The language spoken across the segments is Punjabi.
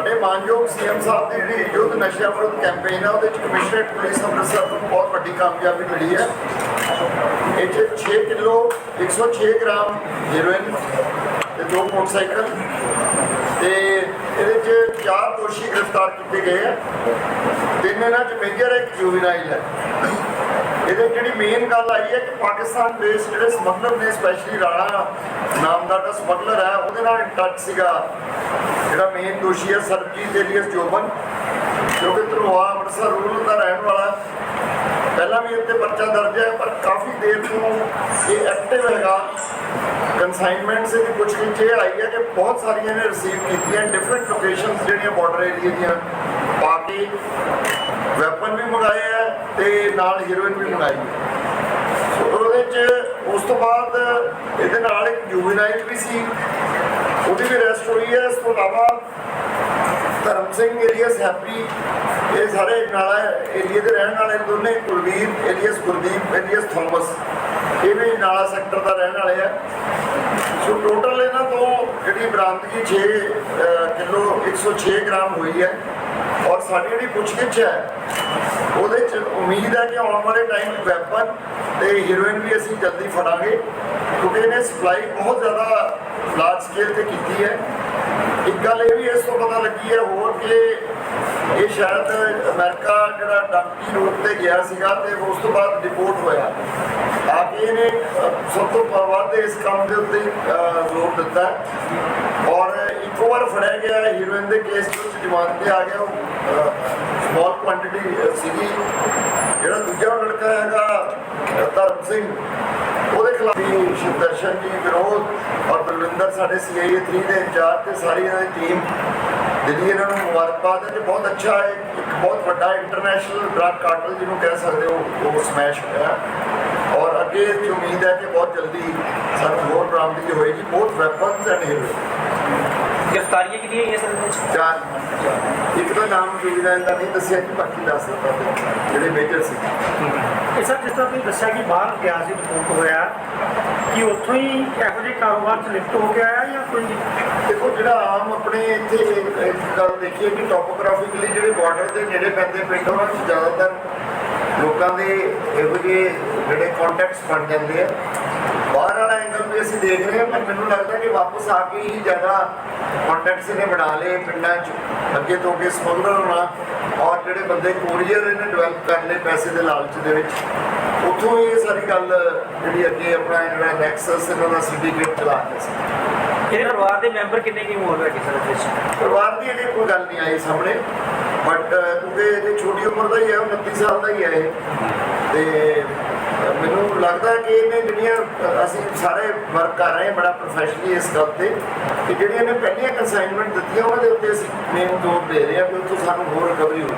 ਸਾਡੇ ਮਾਨਯੋਗ ਸੀਐਮ ਸਾਹਿਬ ਦੀ ਜਿਹੜੀ ਯੁੱਧ ਨਸ਼ਿਆਂ ਵਿਰੁੱਧ ਕੈਂਪੇਨ ਆ, ਉਹਦੇ ਚ ਕਮਿਸ਼ਨਰੇਟ ਪੁਲਿਸ ਅੰਮ੍ਰਿਤਸਰ ਨੂੰ ਬਹੁਤ ਵੱਡੀ ਕਾਮਯਾਬੀ ਮਿਲੀ ਹੈ। ਇਹ 'ਚ 6 ਕਿਲੋ 106 ਗ੍ਰਾਮ ਹੀਰੋਇਨ ਤੇ ਦੋ ਮੋਟਰਸਾਈਕਲ। ਤੇ ਇਹਦੇ ਚ ਚਾਰ ਦੋਸ਼ੀ ਗ੍ਰਿਫਤਾਰ ਕੀਤੇ ਗਏ ਆ। ਤਿੰਨ ਇਹਨਾਂ ਚ ਮੇਜਰ ਇੱਕ ਜੁਵੀਨਾਈਲ ਹੈ। ਇਹਦੇ ਜਿਹੜੀ ਮੇਨ ਗੱਲ ਆਈ ਹੈ ਕਿ ਪਾਕਿਸਤਾਨ ਬੇਸ ਜਿਹੜੇ ਸਮਗਲਰ ਨੇ ਸਪੈਸ਼ਲੀ ਰਾਣਾ ਨਾਮ ਦਾ ਜਿਹੜਾ ਸਮਗਲਰ ਹੈ, ਉਹਦੇ ਨਾਲ ਟੱਚ ਸੀਗਾ। ਜਿਹੜਾ ਮੇਨ ਦੋਸ਼ੀ ਹੈ ਸਰਬਜੀਤ ਏਲੀਅਸ ਜੋਬਨ, ਜੋ ਕਿ ਧਰੋਆ ਅੰਮ੍ਰਿਤਸਰ ਰੂਰਲ ਦਾ ਰਹਿਣ ਵਾਲਾ ਪਹਿਲਾਂ ਵੀ ਇੱਥੇ ਪਰਚਾ ਦਰਜ ਹੈ, ਪਰ ਕਾਫੀ ਦੇਰ ਤੋਂ ਇਹ ਐਕਟਿਵ ਹੈਗਾ। ਕਨਸਾਈਨਮੈਂਟ ਸੇ ਵੀ ਕੁਝ ਵਿੱਚ ਇਹ ਆਈ ਹੈ ਕਿ ਬਹੁਤ ਸਾਰੀਆਂ ਨੇ ਰਿਸੀਵ ਕੀਤੀਆਂ ਡਿਫਰੈਂਟ ਲੋਕੇਸ਼ਨਸ ਜਿਹੜੀਆਂ ਬਾਰਡਰ ਏਰੀਆ ਦੀਆਂ ਪਾ ਕੇ ਵੈਪਨ ਵੀ ਮੰਗਾਏ ਆ ਤੇ ਨਾਲ ਹੀਰੋਇਨ ਵੀ ਮੰਗਾਈ ਸੋ ਉਹਦੇ ਚ ਉਸ ਤੋਂ ਬਾਅਦ ਇਹਦੇ ਨਾਲ ਇੱਕ ਜੁਵੀਨਾਈਲ ਵੀ ਸੀ, ਉਹਦੀ ਵੀ ਰੈਸਟ ਹੋਈ ਹੈ। ਇਸ ਤੋਂ ਇਲਾਵਾ ਧਰਮ ਸਿੰਘ ਏਲੀਅਸ ਹੈਪੀ ਇਹ ਸਾਰੇ ਨਾਲਾ ਏਰੀਏ ਦੇ ਰਹਿਣ ਵਾਲੇ ਦੋਨੇ ਕੁਲਵੀਰ ਏਲੀਅਸ ਗੁਰਦੀਪ ਏਲੀਅਸ ਥੋਮਸ। ਇਹ ਵੀ ਨਾਲਾ ਸੈਕਟਰ ਦਾ ਰਹਿਣ ਵਾਲੇ ਆ। ਸੋ ਟੋਟਲ ਇਹਨਾਂ ਤੋਂ ਜਿਹੜੀ ਬਰਾਮਦਗੀ 6 ਅਹ, ਕਿਲੋ 106 ਗ੍ਰਾਮ ਹੋਈ ਹੈ। ਔਰ ਸਾਡੀ ਜਿਹੜੀ ਪੁੱਛਗਿੱਛ ਹੈ ਉਹਦੇ ਚ ਉਮੀਦ ਹੈ ਕਿ ਆਉਣ ਵਾਲੇ ਟਾਈਮ ਵੈਪਨ ਤੇ ਹੀਰੋਇਨ ਵੀ ਅਸੀਂ ਜਲਦੀ ਫੜਾਂਗੇ ਕਿਉਂਕਿ ਇਹਨੇ ਸਪਲਾਈ ਬਹੁਤ ਜ਼ਿਆਦਾ ਲਾਰਜ ਸਕੇਲ ਤੇ ਕੀਤੀ ਹੈ। ਇੱਕ ਗੱਲ ਇਹ ਵੀ ਇਸ ਤੋਂ ਪਤਾ ਲੱਗੀ ਹੈ ਹੋਰ ਕਿ ਇਹ ਸ਼ਾਇਦ ਅਮਰੀਕਾ ਜਿਹੜਾ ਡੰਕੀ ਰੋਡ ਤੇ ਗਿਆ ਸੀਗਾ ਤੇ ਉਸ ਤੋਂ ਬਾਅਦ ਰਿਪੋਰਟ ਹੋਇਆ। ਆ ਕੇ ਇਹਨੇ ਸਭ ਤੋਂ ਵੱਧ ਇਸ ਕੰਮ ਦੇ ਉੱਤੇ ਜ਼ੋਰ ਦਿੱਤਾ ਔਰ ਇੱਕੋ ਵਾਰ ਫੜਿਆ ਗਿਆ ਹੀਰੋਇਨ ਦੇ ਕੇਸ ਵਿੱਚ, ਜਮਾਨਤ ਤੇ ਆ ਗਿਆ ਉਹ ਸਮਾਲ ਕੁਆਂਟੀਟੀ ਸੀਗੀ। ਜਿਹੜਾ ਦੂਜਾ ਲੜਕਾ ਹੈਗਾ ਧਰਮ ਸਿੰਘ ਉਹਦੇ ਖਿਲਾਫ ਵੀ ਸ਼ਿਵਦਰਸ਼ਨ ਜੀ, ਵਿਰੋਧ ਔਰ ਬਲਵਿੰਦਰ ਸਾਡੇ ਸੀਆਈਏ 3 ਦੇ ਇੰਚਾਰਜ ਤੇ ਸਾਰੀ ਇਹਨਾਂ ਦੀ ਟੀਮ ਦਿੱਲੀ ਇਹਨਾਂ ਨੂੰ ਮੁਬਾਰਕਬਾਦ ਹੈ ਕਿ ਬਹੁਤ ਅੱਛਾ ਹੈ, ਇੱਕ ਬਹੁਤ ਵੱਡਾ ਇੰਟਰਨੈਸ਼ਨਲ ਡਰੱਗ ਕਾਰਟਲ ਜਿਹਨੂੰ ਕਹਿ ਸਕਦੇ ਹੋ, ਉਹ ਸਮੈਸ਼ ਹੋਇਆ। ਔਰ ਅੱਗੇ ਦੀ ਉਮੀਦ ਹੈ ਕਿ ਬਹੁਤ ਜਲਦੀ ਸਾਨੂੰ ਹੋਰ ਬਰਾਮਦਗੀ ਹੋਏਗੀ। ਬਹੁਤ ਵੈਪਨਸ ਐਂਡ ਹੀਰੋ ਗ੍ਰਿਫਤਾਰੀਆਂ ਕਿਹਦੀਆਂ ਹੋਈਆਂ ਸਰ ਇਹਦੇ ਵਿੱਚ? ਚਾਰ। ਇੱਕ ਦਾ ਨਾਮ ਜੁਗਦਾ ਦਾ ਨਹੀਂ ਦੱਸਿਆ ਕਿ ਬਾਕੀ ਦੱਸ ਦਿੱਤਾ ਤੇ ਜਿਹੜੇ ਮੇਜਰ ਸੀ। ਇਹ ਸਰ ਜਿਸ ਤਰ੍ਹਾਂ ਤੁਸੀਂ ਦੱਸਿਆ ਕਿ ਬਾਹਰ ਗਿਆ ਸੀ ਰਿਪੋਰਟ ਹੋਇਆ ਕਿ ਉੱਥੋਂ ਹੀ ਇਹੋ ਜਿਹੇ ਕਾਰੋਬਾਰ 'ਚ ਲਿਫਟ ਹੋ ਕੇ ਆਇਆ ਜਾਂ ਕੋਈ ਦੇਖੋ ਜਿਹੜਾ ਆਮ ਆਪਣੇ ਇੱਥੇ ਗੱਲ ਦੇਖੀਏ ਕਿ ਟੋਪੋਗ੍ਰਾਫਿਕਲੀ ਜਿਹੜੇ ਬਾਰਡਰ ਦੇ ਨੇੜੇ ਪੈਂਦੇ ਪਿੰਡ ਉਹਨਾਂ 'ਚ ਜ਼ਿਆਦਾਤਰ ਲੋਕਾਂ ਦੇ ਇਹੋ ਜਿਹੇ ਜਿਹੜੇ ਕੰਟੈਕਟਸ ਬਣ ਜਾਂਦੇ ਆ। ਬਾਹਰ ਵਾਲਾ ਐਂਗਲ ਵੀ ਅਸੀਂ ਦੇਖ ਰਹੇ ਹਾਂ ਪਰ ਮੈਨੂੰ ਲੱਗਦਾ ਕਿ ਵਾਪਸ ਆ ਕੇ ਹੀ ਜ਼ਿਆਦਾ ਕੰਟੈਕਟਸ ਇਹਨੇ ਬਣਾ ਲਏ ਪਿੰਡਾਂ 'ਚ ਅੱਗੇ ਤੋਂ ਅੱਗੇ ਸਮਗਲਰ ਹੋਣਾ ਔਰ ਜਿਹੜੇ ਬੰਦੇ ਕੋਰੀਅਰ ਇਹਨੇ ਡਿਵੈਲਪ ਕਰ ਲਏ ਪੈਸੇ ਦੇ ਲਾਲਚ ਦੇ ਵਿੱਚ। ਉੱਥੋਂ ਇਹ ਸਾਰੀ ਗੱਲ ਜਿਹੜੀ ਅੱਗੇ ਆਪਣਾ ਜਿਹੜਾ ਨੈਕਸਸ ਇਹਨਾਂ ਦਾ ਸਿੰਡੀਕੇਟ ਚਲਾ ਕੇ ਸੀ। ਇਹਦੇ ਪਰਿਵਾਰ ਦੇ ਮੈਂਬਰ ਕਿੰਨੇ ਕੀ ਉਮਰ ਹੈ ਸਰ ਵਿੱਚ ਪਰਿਵਾਰ ਦੀ ਅਜੇ ਕੋਈ ਗੱਲ ਨਹੀਂ ਆਈ ਸਾਹਮਣੇ ਬਟ ਕਿਉਂਕਿ ਇਹ ਛੋਟੀ ਉਮਰ ਦਾ ਹੀ ਹੈ 29 ਸਾਲ ਦਾ ਹੀ ਹੈ ਤੇ ਲੱਗਦਾ ਕਿ ਇਹਨੇ ਜਿਹੜੀਆਂ ਅਸੀਂ ਸਾਰੇ ਵਰਕ ਕਰ ਰਹੇ ਬੜਾ ਪ੍ਰੋਫੈਸ਼ਨਲੀ ਇਸ ਗੱਲ ਤੇ ਕਿ ਜਿਹੜੀਆਂ ਨੇ ਪਹਿਲੀਆਂ ਕਨਸਾਈਨਮੈਂਟ ਦਿੱਤੀਆਂ ਉਹਨਾਂ ਦੇ ਉੱਤੇ ਅਸੀਂ ਮੇਨ ਜ਼ੋਰ ਦੇ ਰਹੇ ਹਾਂ ਕਿ ਉੱਥੋਂ ਸਾਨੂੰ ਹੋਰ ਰਿਕਵਰੀ ਹੋਵੇ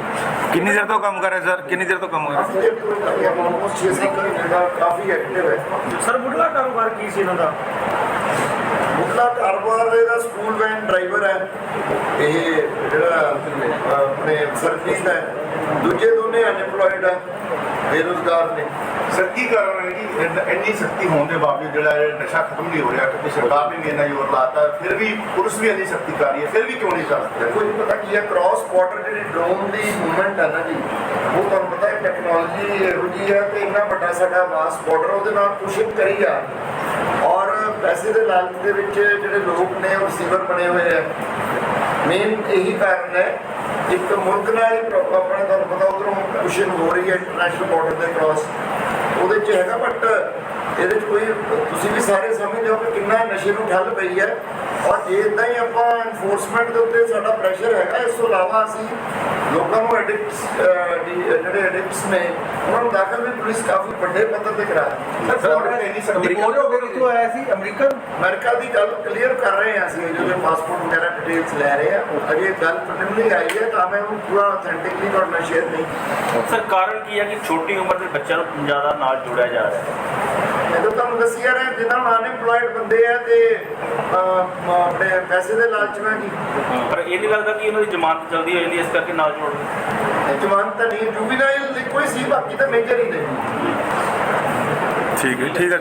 ਕਿੰਨੀ ਦੇਰ ਤੋਂ ਕੰਮ ਕਰ ਰਹੇ ਸਰ? ਕਿੰਨੀ ਦੇਰ ਤੋਂ ਕੰਮ ਕਰ ਰਹੇ? ਆਲਮੋਸਟ 6-7 ਮਹੀਨੇ ਦਾ ਕਾਫੀ ਐਕਟਿਵ ਹੈ। ਸਰ ਮੁੱਢਲਾ ਕਾਰੋਬਾਰ ਕੀ ਸੀ ਇਹਨਾਂ ਦਾ? ਮੁੱਢਲਾ ਕਾਰੋਬਾਰ ਇਹਦਾ ਸਕੂਲ ਵੈਨ ਡਰਾਈਵਰ ਹੈ। ਇਹ ਜਿਹੜਾ ਆਪਣੇ ਸਰਵਿਸ ਹੈ। ਦੂਜੇ ਦੋਨੇ ਅਨਪਲੋਇਡ ਹੈ ਬੇਰੁਜ਼ਗਾਰ ਨੇ। ਸਰ ਕੀ ਕਾਰਨ ਹੈ ਕਿ ਇੰਨ- ਇੰਨੀ ਸਖਤੀ ਹੋਣ ਦੇ ਬਾਵਜੂਦ ਜਿਹੜਾ ਇਹ ਨਸ਼ਾ ਖਤਮ ਨਹੀਂ ਹੋ ਰਿਹਾ, ਕਿਉਂਕਿ ਸਰਕਾਰ ਨੇ ਵੀ ਇੰਨਾ ਜ਼ੋਰ ਲਾਤਾ, ਫਿਰ ਵੀ ਪੁਲਿਸ ਵੀ ਇੰਨੀ ਸਖਤੀ ਕਰ ਰਹੀ ਹੈ, ਫਿਰ ਵੀ ਕਿਉਂ ਨਹੀਂ ਕਰ ਰਿਹਾ? ਦੇਖੋ ਪਤਾ ਕੀ ਹੈ ਕ੍ਰਾਸ ਬਾਰਡਰ ਜਿਹੜੀ ਡਰੋਨ ਦੀ ਮੂਵਮੈਂਟ ਹੈ ਨਾ ਜੀ, ਉਹ ਤੁਹਾਨੂੰ ਪਤਾ ਹੈ ਟੈਕਨੋਲੋਜੀ ਇਹੋ ਜਿਹੀ ਹੈ ਕਿ ਇੰਨਾ ਵੱਡਾ ਸਾਡਾ ਵਾਸ ਬਾਰਡਰ ਉਹਦੇ ਨਾਲ ਪੁਸ਼ਿੰਗ ਕਰੀ ਜਾ ਰਹੀ ਔਰ ਪੈਸੇ ਦੇ ਲਾਲਚ ਦੇ ਵਿੱਚ ਜਿਹੜੇ ਲੋਕ ਨੇ, ਉਹ ਰਿਸੀਵਰ ਬਣੇ ਹੋਏ ਆ। ਮੇਨ ਇਹੀ ਕਾਰਨ ਹੈ, ਇੱਕ ਮੁਲਕ ਨਾਲ ਹੀ ਪ੍ਰੋ- ਆਪਣਾ ਤੁਹਾਨੂੰ ਪਤਾ, ਉਧਰੋਂ ਪੁਸ਼ਿੰਗ ਹੋ ਰਹੀ ਹੈ ਇੰਟਰਨੈਸ਼ਨਲ ਬਾਰਡਰ ਦੇ ਕ੍ਰਾਸ ਉਹਦੇ ਚ ਹੈਗਾ ਬਟ ਇਹਦੇ ਚ ਕੋਈ ਤੁਸੀਂ ਵੀ ਸਾਰੇ ਸਮਝਦੇ ਹੋ ਕਿ ਕਿੰਨਾ ਨਸ਼ੇ ਨੂੰ ਠੱਲ ਪਈ ਹੈ। ਔਰ ਜੇ ਇਦਾਂ ਹੀ ਆਪਾਂ ਐਨਫੋਰਸਮੈਂਟ ਦੇ ਉੱਤੇ ਸਾਡਾ ਪ੍ਰੈਸ਼ਰ ਹੈਗਾ ਇਸ ਤੋਂ ਇਲਾਵਾ ਅਸੀਂ ਲੋਕਾਂ ਨੂੰ ਐਡਿਕਟਸ ਜਿਹੜੇ ਐਡਿਕਟਸ ਨੇ ਉਹਨਾਂ ਨੂੰ ਦਾਖਲ ਵੀ ਪੁਲਿਸ ਕਾਫੀ ਵੱਡੇ ਪੱਧਰ ਤੇ ਕਰਾ ਰਹੀ ਹੈ ਅਮਰੀਕਾ ਅਮਰੀਕਾ ਦੀ ਗੱਲ ਕਲੀਅਰ ਕਰ ਰਹੇ ਹਾਂ ਅਸੀਂ ਜਿਹਦੇ ਪਾਸਪੋਰਟ ਵਗੈਰਾ ਡਿਟੇਲਸ ਲੈ ਰਹੇ ਹਾਂ ਅਜੇ ਗੱਲ ਪ੍ਰੀਲਿਮਿਨਰੀ ਆਈ ਹੈ ਤਾਂ ਮੈਂ ਉਹਨੂੰ ਪੂਰਾ ਅਥੈਂਟਿਕਲੀ ਤੁਹਾਡੇ ਨਾਲ ਸ਼ੇਅਰ ਨਹੀਂ ਸਰ ਕਾਰਨ ਕੀ ਹੈ ਕਿ ਛੋਟੀ ਉਮਰ ਦੇ ਬੱਚਿਆਂ ਨੂੰ ਜ਼ਿਆਦਾ ਨਾਲ ਜੋੜਿਆ ਜਾ ਰਿਹਾ ਹੈ? ਤਾਂ ਤੁਹਾਨੂੰ ਦੱਸਿਆ ਰਿਹਾ ਜਿਨ੍ਹਾਂ ਨੂੰ ਅਨਐਮਪਲੋਇਡ ਬੰਦੇ ਆ ਤੇ ਆਪਣੇ ਪੈਸੇ ਦੇ ਲਾਲਚ ਨਾਲ ਜੀ ਪਰ ਇਹ ਨਹੀਂ ਲੱਗਦਾ ਕਿ ਉਹਨਾਂ ਦੀ ਜ਼ਮਾਨਤ ਜਲਦੀ ਹੋ ਜਾਂਦੀ ਇਸ ਕਰਕੇ ਨਾਲ ਜੋੜ ਦਿੰਦੇ ਇਹ ਜਵਾਨ ਤਾਂ ਨਹੀਂ ਜੁਬੀਨਾਈਲ ਇੱਕੋ ਹੀ ਸੀ ਬਾਕੀ ਤਾਂ ਮੇਜਰ ਹੀ ਨੇ। ਠੀਕ ਹੈ ਠੀਕ ਹੈ।